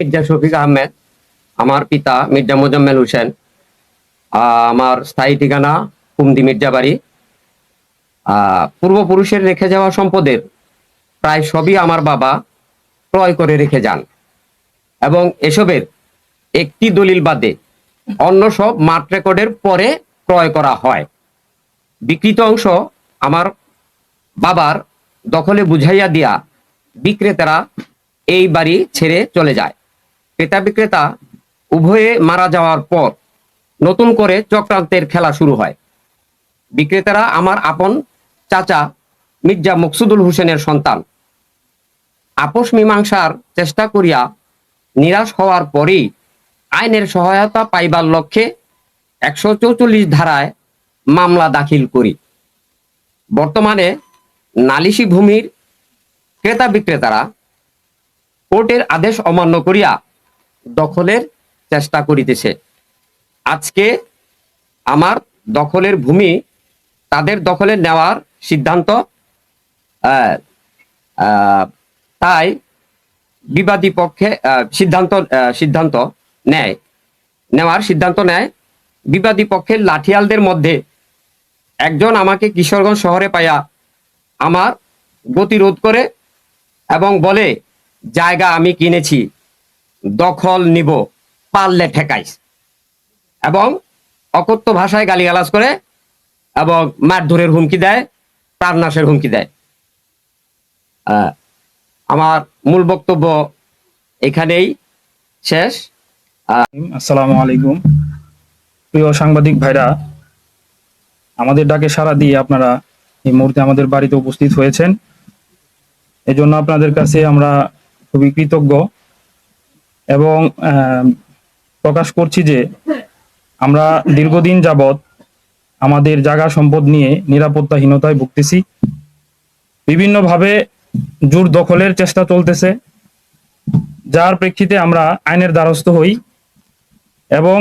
মির্জা শফিক আহমেদ আমার পিতা মির্জা মোজাম্মেল হোসেন আমার স্থায়ী ঠিকানা কুমদি মির্জাবাড়ি আহ, পূর্বপুরুষের রেখে যাওয়া সম্পদের প্রায় সবই আমার বাবা ক্রয় করে রেখে যান। এবং এসবের একটি দলিল বাদে অন্য সব মাঠ রেকর্ডের পরে ক্রয় করা হয়। বিকৃত অংশ আমার বাবার দখলে বুঝাইয়া দিয়া বিক্রেতারা এই বাড়ি ছেড়ে চলে যায়। ক্রেতা বিক্রেতা উভয়ে মারা যাওয়ার পর নতুন করে চক্রান্তের খেলা শুরু হয়। বিক্রেতারা আমার আপন চাচা মির্জা মকসুদুল হোসেনের সন্তান। আপোষ মীমাংসার চেষ্টা করিয়া নিরাশ হওয়ার পরেই আইনের সহায়তা পাইবার লক্ষ্যে একশো চৌচল্লিশ ধারায় মামলা দাখিল করি। বর্তমানে নালিশি ভূমির ক্রেতা বিক্রেতারা কোর্টের আদেশ অমান্য করিয়া দখলের চেষ্টা করিতেছে। আজকে আমার দখলের ভূমি, তাদের দখলে নেওয়ার সিদ্ধান্ত তাই বিবাদী পক্ষে সিদ্ধান্ত সিদ্ধান্ত নেয়। নেওয়ার সিদ্ধান্ত নেয়। বিবাদী পক্ষের লাঠিয়ালদের মধ্যে একজন আমাকে কিশোরগঞ্জ শহরে পাইয়া আমার গতিরোধ করে এবং বলে, জায়গা আমি কিনেছি। দখল নিব, পারলে ঠেকাইস। এবং অকথ্য ভাষায় গালিগালাজ করে এবং মারধরের হুমকি দেয় প্রাণনাশের হুমকি দেয়। আমার মূল বক্তব্য এখানেই শেষ। আসসালামু আলাইকুম। প্রিয় সাংবাদিক ভাইরা, আমাদের ডাকে সাড়া দিয়ে আপনারা এই মুহূর্তে আমাদের বাড়িতে উপস্থিত হয়েছেন। এজন্য আপনাদের কাছে আমরা খুবই কৃতজ্ঞ। এবং প্রকাশ করছি যে আমরা দীর্ঘদিন যাবৎ আমাদের জায়গা সম্পদ নিয়ে নিরাপত্তাহীনতায় ভুগতেছি। বিভিন্নভাবে জোর দখলের চেষ্টা চলতেছে, যার প্রেক্ষিতে আমরা আইনের দ্বারস্থ হই এবং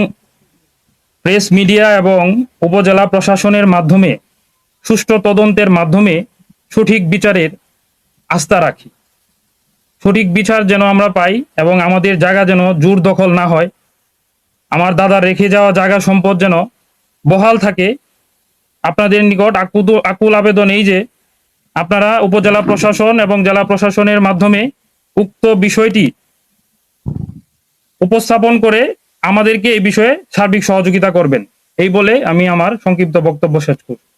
প্রেস মিডিয়া এবং উপজেলা প্রশাসনের মাধ্যমে, সুষ্ঠু তদন্তের মাধ্যমে সঠিক বিচারের আস্থা রাখি। সঠিক বিচার যেন আমরা পাই এবং আমাদের জায়গা যেন জোর দখল না হয়। আমার দাদা রেখে যাওয়া জায়গা সম্পদ যেন বহাল থাকে। আপনাদের নিকট আকুল আকুল আবেদন এই যে, আপনারা উপজেলা প্রশাসন এবং জেলা প্রশাসনের মাধ্যমে উক্ত বিষয়টি উপস্থাপন করে আমাদেরকে এই বিষয়ে সার্বিক সহযোগিতা করবেন। এই বলে আমি আমার সংক্ষিপ্ত বক্তব্য শেষ করছি।